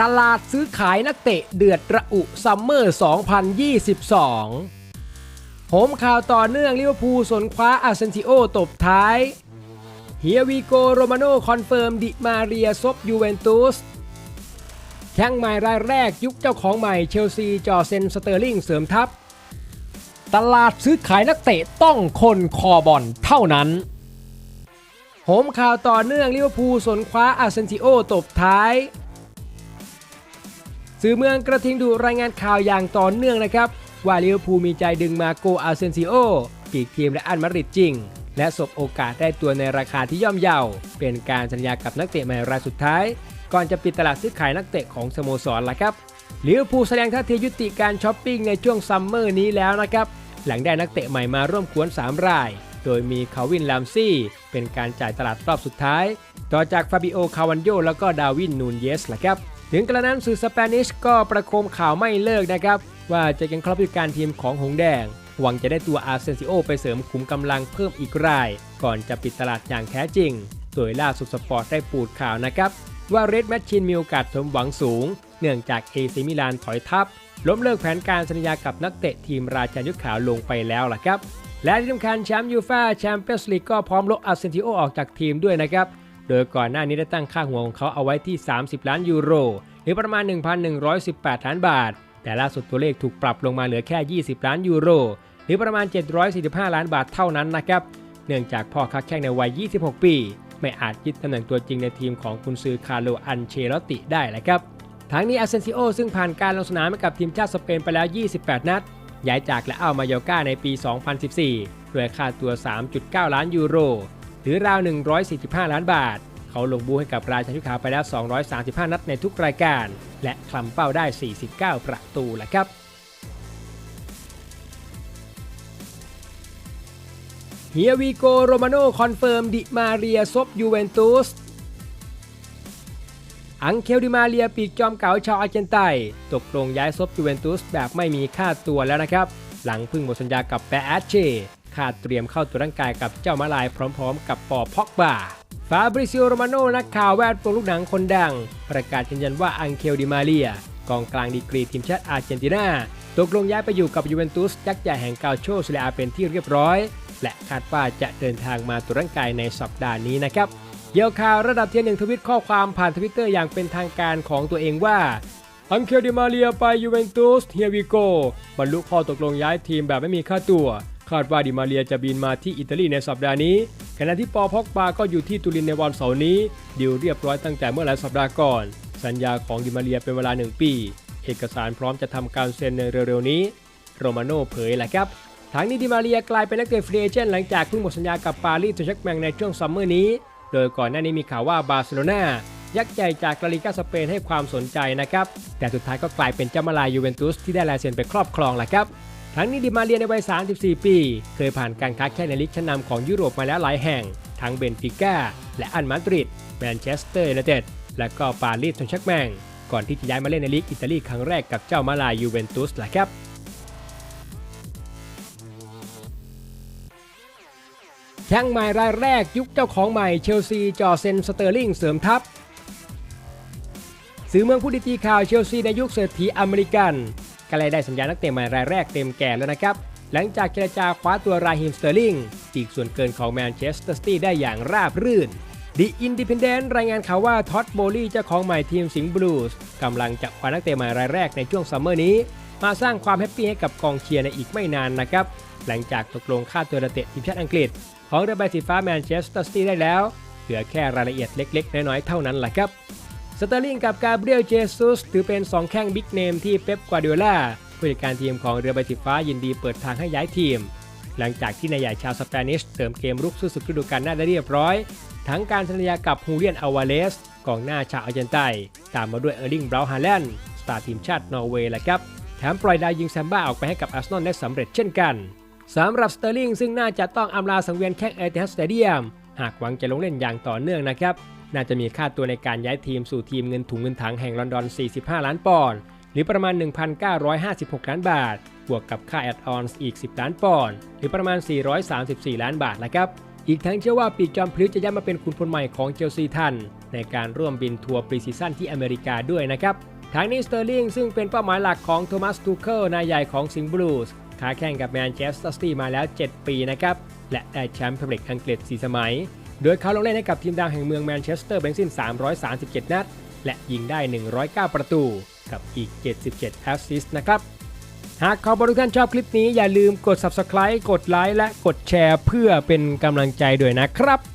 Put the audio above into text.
ตลาดซื้อขายนักเตะเดือดระอุซัมเมอร์ 2022 โหมข่าวต่อเนื่องลิเวอร์พูลสนคว้าอาเซนซิโอตบท้ายเฮียวีโกโรมาโนคอนเฟิร์มดิมาเรียซบยูเวนตุสแข้งใหม่รายแรกยุคเจ้าของใหม่เชลซีจอเซนสเตอร์ลิงเสริมทัพ ตลาดซื้อขายนักเตะต้องคนคอบอลเท่านั้นโหมข่าวต่อเนื่องลิเวอร์พูลสนคว้าอาเซนซิโอตบท้าย สื่อเมืองกระทิงดูรายงานข่าวอย่างต่อเนื่องนะครับ ว่าลิเวอร์พูลมีใจดึงมาโกอาเซนซิโอปีกทีมและอันมาริดจริง และสบโอกาสได้ตัวในราคาที่ย่อมเยาเป็นการสัญญากับนักเตะใหม่รายสุดท้าย ก่อนจะปิดตลาดซื้อขายนักเตะของสโมสรละครับลิเวอร์พูลแสดงท่าทียุติการช้อปปิ้งในช่วงซัมเมอร์นี้แล้วนะครับหลังได้นักเตะใหม่มาร่วมกวน 3 ราย โดยมีคาวินลามซี่ เป็นการจ่ายตลาดรอบสุดท้าย ต่อจากฟาบิโอ คาวันโย แล้วก็ดาวิน นูนเยสละครับ ถึงกระนั้นสื่อสเปนิชก็ประโคมข่าวไม่เลิกนะครับ ว่าจะยังครอบผู้การทีมของหงแดง หวังจะได้ตัวอาร์เซนซิโอไปเสริมขุมกำลังเพิ่มอีกราย ก่อนจะปิดตลาดอย่างแท้จริง โดยล่าสุดสปอร์ตได้ปูดข่าวนะครับ ว่าเรดแมชชินมีโอกาสสมหวังสูง เนื่องจากเอซิมิลานถอยทับล้มเลิกแผนการสัญญากับนักเตะทีมราชายุทธขาวลงไปแล้วล่ะครับและที่สำคัญแชมป์ยูฟ่าแชมเปี้ยนส์ลีกก็พร้อมลบอาร์เซนติโอออกจากทีมด้วยนะครับ โดยก่อนหน้านี้ได้ตั้งค่าหัวของเขาเอาไว้ที่ 30 ล้านยูโร หรือประมาณ 1,118ล้านบาท แต่ล่าสุดตัวเลขถูกปรับลงมาเหลือแค่ 20 ล้านยูโร หรือประมาณ 745 ล้านบาทเท่านั้นนะครับ เนื่องจากพ่อค้าแข่งในวัย 26 ปี ไม่อาจยึดตำแหน่งตัวจริงในทีมของกุนซือคาร์โลอันเชลติได้แหละครับทั้งนี้อาเซนซิโอซึ่งผ่านการลงสนามให้กับทีมชาติสเปนไปแล้ว 28 นัด ย้ายจากและเอามาโยก้าในปี 2014 ด้วยค่าตัว 3.9 ล้านยูโร หรือราว 145 ล้านบาท เขาลงบูให้กับราชายุขาวไปแล้ว 235 นัดในทุกรายการ และคลำเป้าได้ 49 ประตูแหละครับเฮียวีโกโรมาโนคอนเฟิร์มดิมาเรียซบยูเวนตุสอังเคลดิมาเรียปีกจอมเก่าชาวอาร์เจนไตน์ตกลงย้ายซบยูเวนตุสแบบไม่มีค่าตัวแล้วนะครับ หลังพึ่งหมดสัญญากับแปแอชเช คาดเตรียมเข้าตัวร่างกายกับเจ้ามาลายพร้อมๆ กับปอพ็อกบาฟาบริซิโอโรมาโนนักข่าวแวดวงลูกหนังคนดัง ประกาศยืนยันว่าอังเคลดิมาเรีย กองกลางดีกรีทีมชาติอาร์เจนตินาตกลงย้ายไปอยู่กับยูเวนตุสยักษ์ใหญ่แห่งกาโชซิเลอาเป็นที่เรียบร้อย และคาดว่าจะเดินทางมาตัวร่างกายในสัปดาห์นี้นะครับเยี่ยวข่าวระดับเทียร์หนึ่งทวิตข้อความผ่านทวิตเตอร์อย่างเป็นทางการของตัวเองว่าอังเคลดิมาเรียไปยูเวนตุสเฮียวิโกบรรลุข้อตกลงย้ายทีมแบบไม่มีค่าตัว คาดว่าดิมาเรียจะบินมาที่อิตาลีในสัปดาห์นี้ ขณะที่ปอพอกบาก็อยู่ที่ตุรินในวันเสาร์นี้ดีลเรียบร้อยตั้งแต่เมื่อหลายสัปดาห์ก่อน สัญญาของดิมาเรียเป็นเวลา 1 ปี เอกสารพร้อมจะทำการเซ็นในเร็วๆนี้ โรมาโน่เผยแหละครับทางนี้ดิมาเรียกลายเป็นนักเตะฟรีเอเจนต์หลังจากเพิ่งหมดสัญญากับปารีสแซงต์แชร์แมงในช่วงซัมเมอร์นี้ โดยก่อนหน้านี้มีข่าวว่าบาร์เซโลนายักษ์ใหญ่จากลาลิกาสเปนให้ความสนใจนะครับ แต่สุดท้ายก็กลายเป็นเจ้ามาลายยูเวนตุสที่ได้ลายเซ็นไปครอบครองแหละครับ ทั้งนี้ดิมาเรียในวัย 34 ปี เคยผ่านการค้าแข่งในลีกชั้นนำของยุโรปมาแล้วหลายแห่ง ทั้งเบนฟิก้า และอันมาดริด แมนเชสเตอร์ยูไนเต็ด และก็ปารีสแซงต์แชร์แมง ก่อนที่จะย้ายมาเล่นในลีกอิตาลีครั้งแรกกับเจ้ามาลายยูเวนตุสแหละครับแข้งใหม่รายแรกยุคเจ้าของใหม่เชลซีจอเซนสเตอร์ลิงเสริมทัพสื่อเมืองผู้ดีตีข่าวเชลซีในยุคเศรษฐีอเมริกัน ก็เลยได้สัญญานักเตะใหม่รายแรกเต็มแก่แล้วนะครับ หลังจากเจรจาคว้าตัวราฮิมสเตอร์ลิงปีกส่วนเกินของแมนเชสเตอร์ซิตี้ได้อย่างราบรื่นดีอินดิพ n เดนต์รายงานข่าวว่าท็อตโบลี่เจ้าของใหม่ทีมสิงห์บลูส์กำลังจะคว้านักเตะใหม่รายแรกในช่วงซัมเมอร์นี้ มาสร้างความแฮปปี้ให้กับกองเชียร์ในอีกไม่นานนะครับ หลังจากตกลงค่าตัวนักเตะทีมชาติอังกฤษ ของเรือใบสีฟ้าแมนเชสเตอร์ซิตี้ได้แล้วเหลือแค่รายละเอียดเล็ก ๆ น้อยๆเท่านั้นแหละครับ สเตอร์ลิงกับกาเบรียลเจซุสถือเป็น 2 แข้งบิ๊กเนมที่เป๊ปกวาร์ดิโอลาผู้จัดการทีมของเรือใบสีฟ้ายินดีเปิดทางให้ย้ายทีม หลังจากที่นายใหญ่ชาวสเปนิชเสริมเกมรุกสู้ศึกฤดูกาลหน้าได้เรียบร้อย ทั้งการสัญญากับฮูเลียนอาวาเลสกองหน้าชาวอาร์เจนไตน์ตามมาด้วยเออร์ลิงบราวฮาแลนด์สตาร์ทีมชาตินอร์เวย์แหละครับแถมปล่อยดาวยิงแซมบ้าออกไปให้กับอาร์เซนอลได้สำเร็จเช่นกันสำหรับสเตอร์ลิงซึ่งน่าจะต้องอำลาสังเวียนแข้งเอเทนสเตเดียมหากหวังจะลงเล่นอย่างต่อเนื่องนะครับ น่าจะมีค่าตัวในการย้ายทีมสู่ทีมเงินถุงเงินถังแห่งลอนดอน 45 ล้านปอนด์หรือประมาณ 1,956 ล้านบาท บวกกับค่าแอดออนอีก 10 ล้านปอนด์หรือประมาณ 434 ล้านบาทนะครับ อีกทั้งเชื่อว่าปีกจอมพลิ้วจะย้ายมาเป็นคุณพลใหม่ของเชลซีทันในการร่วมบินทัวร์ปรีซีซั่นที่อเมริกาด้วยนะครับทางนี้สเตอร์ลิงซึ่งเป็นเป้าหมายหลักของโทมัสทูเคิลนายใหญ่ของสิงห์บลูส์ค้าแข่งกับแมนเชสเตอร์ซิตี้มาแล้ว 7 ปีนะครับและได้แชมป์พรีเมียร์ลีกอังกฤษ4สมัย โดยเขาลงเล่นให้กับทีมดังแห่งเมืองแมนเชสเตอร์เป็นสิ้น337 นัด และยิงได้ 109 ประตูกับอีก 77 แอสซิสต์นะครับ หากขอบทุกท่านชอบคลิปนี้อย่าลืมกด subscribe กดไลค์และกดแชร์เพื่อเป็นกำลังใจด้วยนะครับ